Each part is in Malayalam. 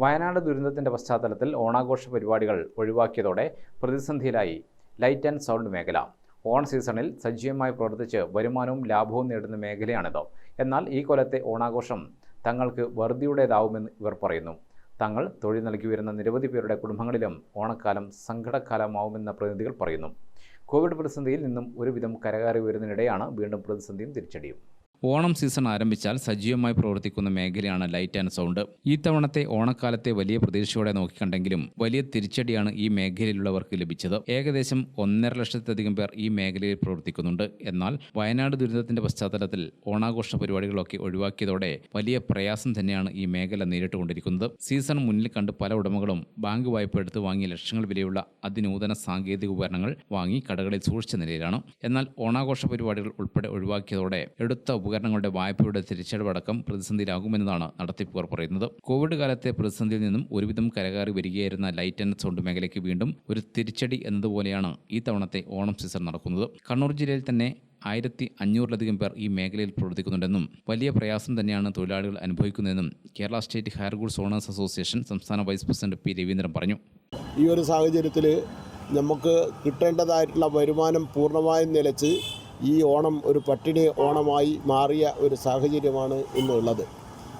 വയനാട് ദുരന്തത്തിന്റെ പശ്ചാത്തലത്തിൽ ഓണാഘോഷ പരിപാടികൾ ഒഴിവാക്കിയതോടെ പ്രതിസന്ധിയിലായി. ലൈറ്റ് ആൻഡ് സൗണ്ട് മേഖല. ഓൺ സീസണിൽ സജീവമായി പ്രവർത്തിച്ച് വരുമാനവും ലാഭവും നേടുന്ന മേഖലയാണിത്. എന്നാൽ ഈ കൊല്ലത്തെ ഓണാഘോഷം തങ്ങൾക്ക് വെറുതിയുടേതാവുമെന്ന് ഇവർ പറയുന്നു. തങ്ങൾ തൊഴിൽ നൽകി വരുന്ന നിരവധി പേരുടെ കുടുംബങ്ങളിലും ഓണക്കാലം സങ്കടക്കാലമാവുമെന്ന പ്രതിനിധികൾ പറയുന്നു. കോവിഡ് പ്രതിസന്ധിയിൽ നിന്നും ഒരുവിധം കരകയറി വരുന്നതിനിടെയാണ് വീണ്ടും പ്രതിസന്ധിയും തിരിച്ചടിയും. ഓണം സീസൺ ആരംഭിച്ചാൽ സജീവമായി പ്രവർത്തിക്കുന്ന മേഖലയാണ് ലൈറ്റ് ആൻഡ് സൗണ്ട്. ഈ തവണത്തെ ഓണക്കാലത്തെ വലിയ പ്രതീക്ഷയോടെ നോക്കിക്കണ്ടെങ്കിലും വലിയ തിരിച്ചടിയാണ് ഈ മേഖലയിലുള്ളവർക്ക് ലഭിച്ചത്. ഏകദേശം ഒന്നര ലക്ഷത്തിലധികം പേർ ഈ മേഖലയിൽ പ്രവർത്തിക്കുന്നുണ്ട്. എന്നാൽ വയനാട് ദുരിതത്തിന്റെ പശ്ചാത്തലത്തിൽ ഓണാഘോഷ പരിപാടികളൊക്കെ ഒഴിവാക്കിയതോടെ വലിയ പ്രയാസം തന്നെയാണ് ഈ മേഖല നേരിട്ടുകൊണ്ടിരിക്കുന്നത്. സീസൺ മുന്നിൽ കണ്ട് പല ഉടമകളും ബാങ്ക് വായ്പ എടുത്ത് വാങ്ങിയ ലക്ഷങ്ങൾ വിലയുള്ള അതിനൂതന സാങ്കേതിക ഉപകരണങ്ങൾ വാങ്ങി കടകളിൽ സൂക്ഷിച്ച നിലയിലാണ്. എന്നാൽ ഓണാഘോഷ പരിപാടികൾ ഉൾപ്പെടെ ഒഴിവാക്കിയതോടെ എടുത്ത ഉപകരണങ്ങളുടെ വായ്പയുടെ തിരിച്ചടവടക്കം പ്രതിസന്ധിയിലാകുമെന്നതാണ് നടത്തിപ്പുകാർ പറയുന്നത്. കോവിഡ് കാലത്തെ പ്രതിസന്ധിയിൽ നിന്നും ഒരുവിധം കരകയറി വരികയായിരുന്ന ലൈറ്റ് ആൻഡ് സൗണ്ട് മേഖലയ്ക്ക് വീണ്ടും ഒരു തിരിച്ചടി എന്നതുപോലെയാണ് ഈ തവണത്തെ ഓണം സീസൺ നടക്കുന്നത്. കണ്ണൂർ ജില്ലയിൽ തന്നെ ആയിരത്തി അഞ്ഞൂറിലധികം പേർ ഈ മേഖലയിൽ പ്രവർത്തിക്കുന്നുണ്ടെന്നും വലിയ പ്രയാസം തന്നെയാണ് തൊഴിലാളികൾ അനുഭവിക്കുന്നതെന്നും Kerala state hire goods owners association സംസ്ഥാന വൈസ് പ്രസിഡന്റ് പി രവീന്ദ്രൻ പറഞ്ഞു. ഈ ഒരു സാഹചര്യത്തിൽ നമുക്ക് കിട്ടേണ്ടതായിട്ടുള്ള വരുമാനം പൂർണമായും നിലച്ച് ഈ ഓണം ഒരു പട്ടിണി ഓണമായി മാറിയ ഒരു സാഹചര്യമാണ് ഇന്നുള്ളത്.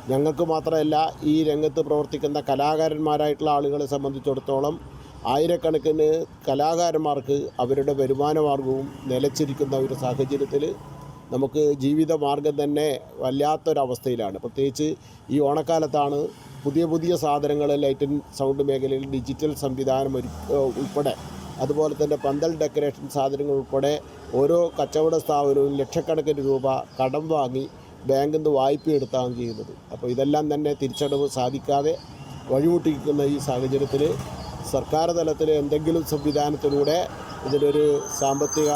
ഞങ്ങൾക്ക് മാത്രമല്ല ഈ രംഗത്ത് പ്രവർത്തിക്കുന്ന കലാകാരന്മാരായിട്ടുള്ള ആളുകളെ സംബന്ധിച്ചിടത്തോളം ആയിരക്കണക്കിന് കലാകാരന്മാർക്ക് അവരുടെ വരുമാന മാർഗവും നിലച്ചിരിക്കുന്ന ഒരു സാഹചര്യത്തിൽ നമുക്ക് ജീവിത മാർഗം തന്നെ വല്ലാത്തൊരവസ്ഥയിലാണ്. പ്രത്യേകിച്ച് ഈ ഓണക്കാലത്താണ് പുതിയ പുതിയ സാധനങ്ങൾ ലൈറ്റ് സൗണ്ട് മേഖലയിൽ ഡിജിറ്റൽ സംവിധാനം ഉൾപ്പെടെ അതുപോലെ തന്നെ പന്തൽ ഡെക്കറേഷൻ സാധനങ്ങൾ ഉൾപ്പെടെ ഓരോ കച്ചവട സ്ഥാപനവും ലക്ഷക്കണക്കിന് രൂപ കടം വാങ്ങി ബാങ്കിൽ നിന്ന് വായ്പ എടുത്താണ് ചെയ്യുന്നത്. അപ്പോൾ ഇതെല്ലാം തന്നെ തിരിച്ചടവ് സാധിക്കാതെ വഴിമുട്ടിക്കുന്ന ഈ സാഹചര്യത്തിൽ സർക്കാർ തലത്തിൽ എന്തെങ്കിലും സംവിധാനത്തിലൂടെ ഇതിനൊരു സാമ്പത്തിക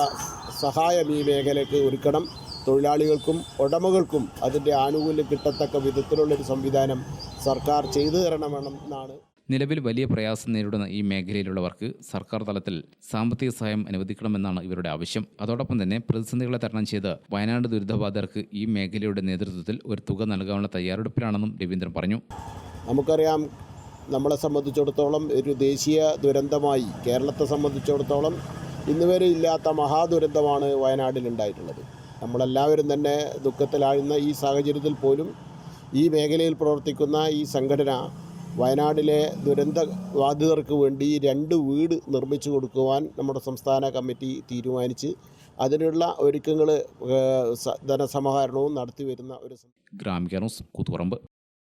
സഹായം ഈ മേഖലയ്ക്ക് ഒരുക്കണം. തൊഴിലാളികൾക്കും ഉടമകൾക്കും അതിന്റെ ആനുകൂല്യം കിട്ടത്തക്ക വിധത്തിലുള്ളൊരു സംവിധാനം സർക്കാർ ചെയ്തു തരണമെന്നാണ് നിലവിൽ വലിയ പ്രയാസം നേരിടുന്ന ഈ മേഖലയിലുള്ളവർക്ക് സർക്കാർ തലത്തിൽ സാമ്പത്തിക സഹായം അനുവദിക്കണമെന്നാണ് ഇവരുടെ ആവശ്യം. അതോടൊപ്പം തന്നെ പ്രതിസന്ധികളെ തരണം ചെയ്ത് വയനാട് ദുരിതബാധിതർക്ക് ഈ മേഖലയുടെ നേതൃത്വത്തിൽ ഒരു തുക നൽകാനുള്ള തയ്യാറെടുപ്പിലാണെന്നും രവീന്ദ്രൻ പറഞ്ഞു. നമുക്കറിയാം നമ്മളെ സംബന്ധിച്ചിടത്തോളം ഒരു ദേശീയ ദുരന്തമായി കേരളത്തെ സംബന്ധിച്ചിടത്തോളം ഇന്നുവരെ ഇല്ലാത്ത മഹാദുരന്തമാണ് വയനാട്ടിലുണ്ടായിട്ടുള്ളത് നമ്മളെല്ലാവരും തന്നെ ദുഃഖത്തിലാഴുന്ന ഈ സാഹചര്യത്തിൽ പോലും ഈ മേഖലയിൽ പ്രവർത്തിക്കുന്ന ഈ സംഘടന വയനാടിലെ ദുരന്ത ബാധിതർക്ക് വേണ്ടി രണ്ട് വീട് നിർമ്മിച്ചു കൊടുക്കുവാൻ നമ്മുടെ സംസ്ഥാന കമ്മിറ്റി തീരുമാനിച്ച് അതിനുള്ള ഒരുക്കങ്ങൾ ധനസമാഹരണവും നടത്തി വരുന്ന ഒരു ഗ്രാമിക കൂത്തുപറമ്പ്.